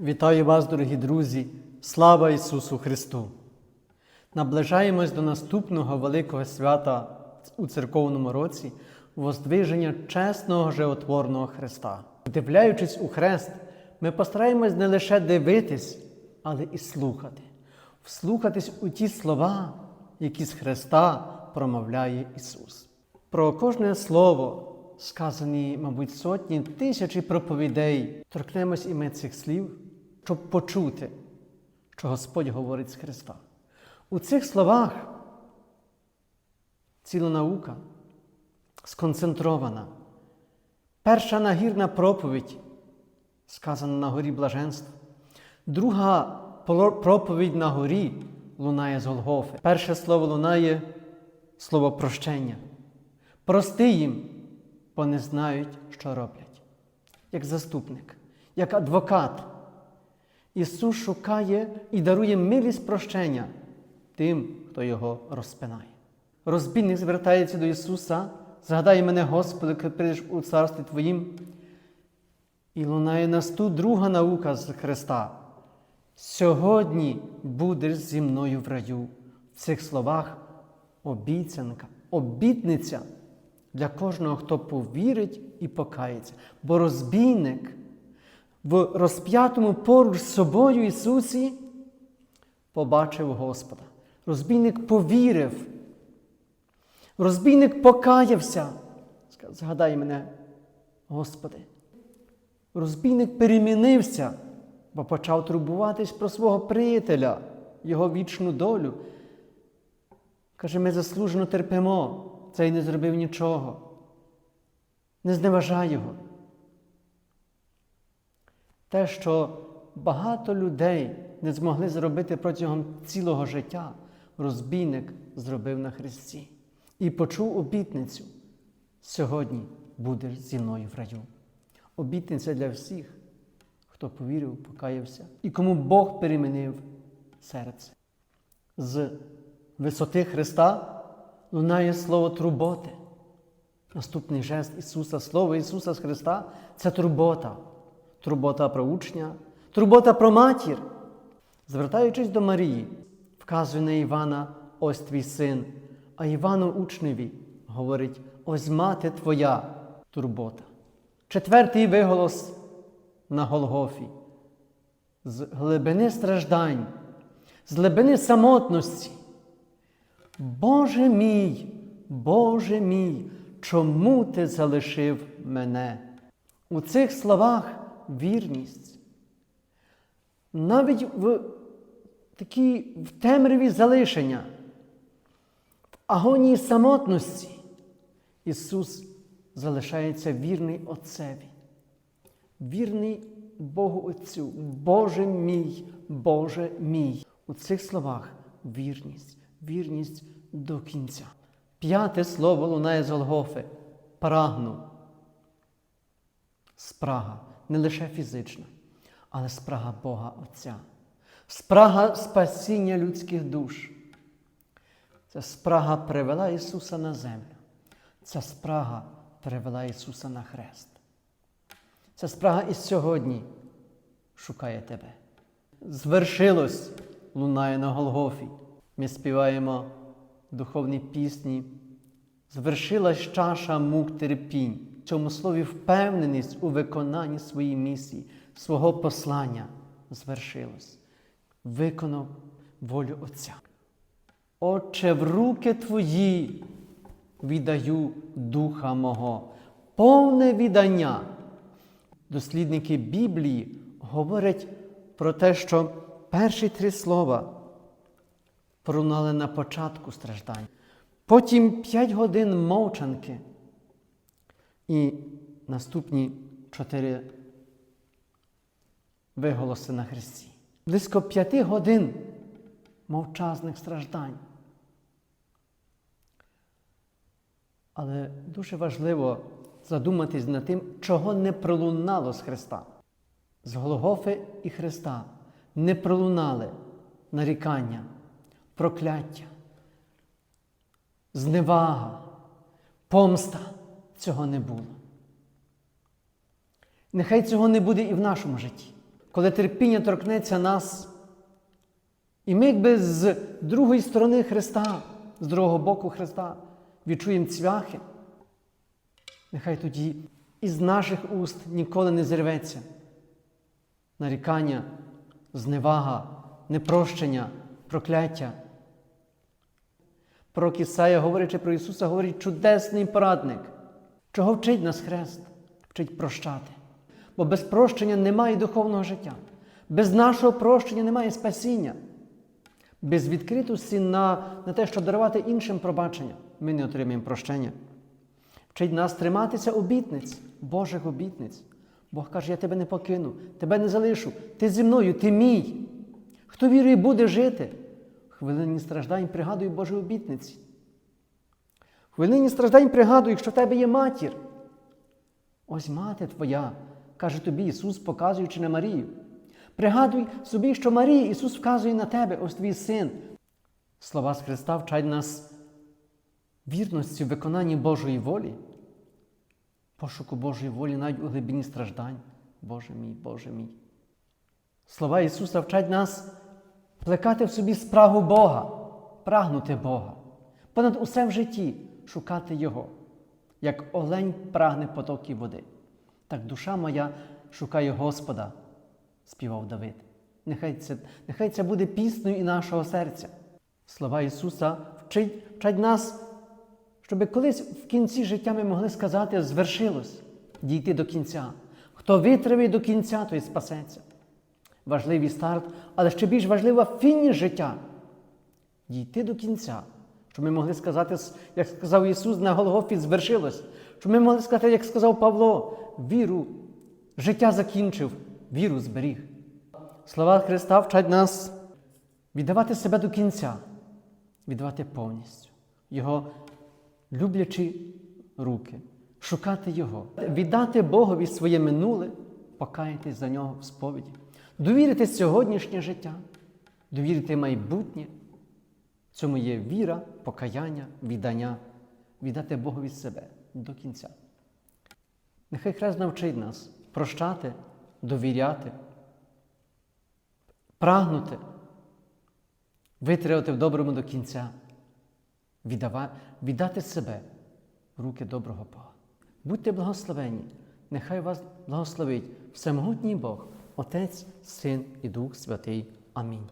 Вітаю вас, дорогі друзі! Слава Ісусу Христу! Наближаємось до наступного великого свята у церковному році воздвиження чесного животворного Христа. Вдивляючись у хрест, ми постараємось не лише дивитись, але і слухати, вслухатись у ті слова, які з Христа промовляє Ісус. Про кожне слово, сказані, мабуть, сотні, тисячі проповідей, торкнемось і ми цих слів, щоб почути, що Господь говорить з Христа. У цих словах ціла наука сконцентрована. Перша нагірна проповідь, сказана на горі блаженства. Друга проповідь на горі лунає з Голгофи. Перше слово лунає слово прощення. Прости їм, бо не знають, що роблять. Як заступник, як адвокат. Ісус шукає і дарує милість прощення тим, хто його розпинає. Розбійник звертається до Ісуса, згадай мене, Господи, коли прийдеш у царстві Твоїм. І лунає нас тут друга наука з Христа. Сьогодні будеш зі мною в раю. В цих словах обіцянка, обітниця для кожного, хто повірить і покається. Бо розбійник в розп'ятому поруч з собою Ісусі побачив Господа. Розбійник повірив. Розбійник покаявся. Згадай мене, Господи. Розбійник перемінився, бо почав турбуватись про свого приятеля, його вічну долю. Каже, ми заслужено терпимо, цей не зробив нічого. Не зневажай його. Те, що багато людей не змогли зробити протягом цілого життя, розбійник зробив на Христі і почув обітницю. Сьогодні будеш зі мною в раю. Обітниця для всіх, хто повірив, покаявся і кому Бог перемінив серце. З висоти Христа лунає слово турботи. Наступний жест Ісуса, Слово Ісуса з Христа це турбота. Турбота про учня, турбота про матір. Звертаючись до Марії, вказує на Івана ось твій син, а Івану учневі говорить: ось мати твоя турбота. Четвертий виголос на Голгофі. З глибини страждань, з глибини самотності. Боже мій, Боже мій, чому ти залишив мене? У цих словах вірність. Навіть в такій в темряві залишення, в агонії самотності Ісус залишається вірний Отцеві, вірний Богу Отцю, Боже мій, Боже мій. У цих словах вірність, вірність до кінця. П'яте слово лунає з Голгофи. Прагну. Спрага не лише фізична, але спрага Бога Отця. Спрага спасіння людських душ. Ця спрага привела Ісуса на землю. Ця спрага привела Ісуса на хрест. Ця спрага і сьогодні шукає тебе. Звершилось, лунає на Голгофі. Ми співаємо духовні пісні. Звершилась чаша мук терпінь. Цьому слові впевненість у виконанні своєї місії, свого послання звершилось. Виконав волю Отця. Отче, в руки Твої віддаю духа мого, повне віддання. Дослідники Біблії говорять про те, що перші три слова пролунали на початку страждань. Потім п'ять годин мовчанки і наступні чотири виголоси на Христі. Близько п'яти годин мовчазних страждань. Але дуже важливо задуматись над тим, чого не пролунало з Христа. З Голгофи і Христа не пролунали нарікання, прокляття, зневага, помста. Цього не було. Нехай цього не буде і в нашому житті. коли терпіння торкнеться нас, і ми якби з другої сторони Христа, з другого боку Христа, відчуємо цвяхи, нехай тоді із наших уст ніколи не зірветься нарікання, зневага, непрощення, прокляття. Пророк Ісая, говорячи про Ісуса, говорить чудесний порадник. Чого вчить нас Хрест? Вчить прощати. Бо без прощення немає духовного життя. Без нашого прощення немає спасіння. Без відкритості на, на те, щоб дарувати іншим пробачення, ми не отримаємо прощення. Вчить нас триматися обітниць, Божих обітниць. Бог каже, я тебе не покину, тебе не залишу. Ти зі мною, ти мій. Хто вірує, буде жити. В хвилині страждань пригадуй Божі обітниці. Хвилині страждань пригадуй, якщо в тебе є матір. Ось мати твоя, каже тобі Ісус, показуючи на Марію. Пригадуй собі, що Марія Ісус вказує на тебе, ось твій син. Слова з Христа вчать нас вірності в виконанні Божої волі, пошуку Божої волі навіть у глибині страждань. Боже мій, Боже мій. Слова Ісуса вчать нас плекати в собі спрагу Бога, прагнути Бога, понад усе в житті шукати Його, як олень прагне потоків води. Так душа моя шукає Господа, співав Давид. Нехай це, нехай це буде піснею і нашого серця. Слова Ісуса вчать, вчать нас, щоб колись в кінці життя ми могли сказати, звершилось, дійти до кінця. Хто витриває до кінця, той спасеться. Важливий старт, але ще більш важлива фініш життя. Дійти до кінця. Щоб ми могли сказати, як сказав Ісус на Голгофі, звершилось. Щоб ми могли сказати, як сказав Павло, віру, життя закінчив, віру зберіг. Слова Христа вчать нас віддавати себе до кінця, віддавати повністю Його люблячі руки, шукати Його, віддати Богові своє минуле, покаятись за нього в сповіді, довірити сьогоднішнє життя, довірити майбутнє. Цьому є віра, покаяння, віддання, віддати Богові себе до кінця. Нехай Хрест навчить нас прощати, довіряти, прагнути, витримати в доброму до кінця, віддати себе в руки доброго Бога. Будьте благословені, нехай вас благословить всемогутній Бог, Отець, Син і Дух Святий. Амінь.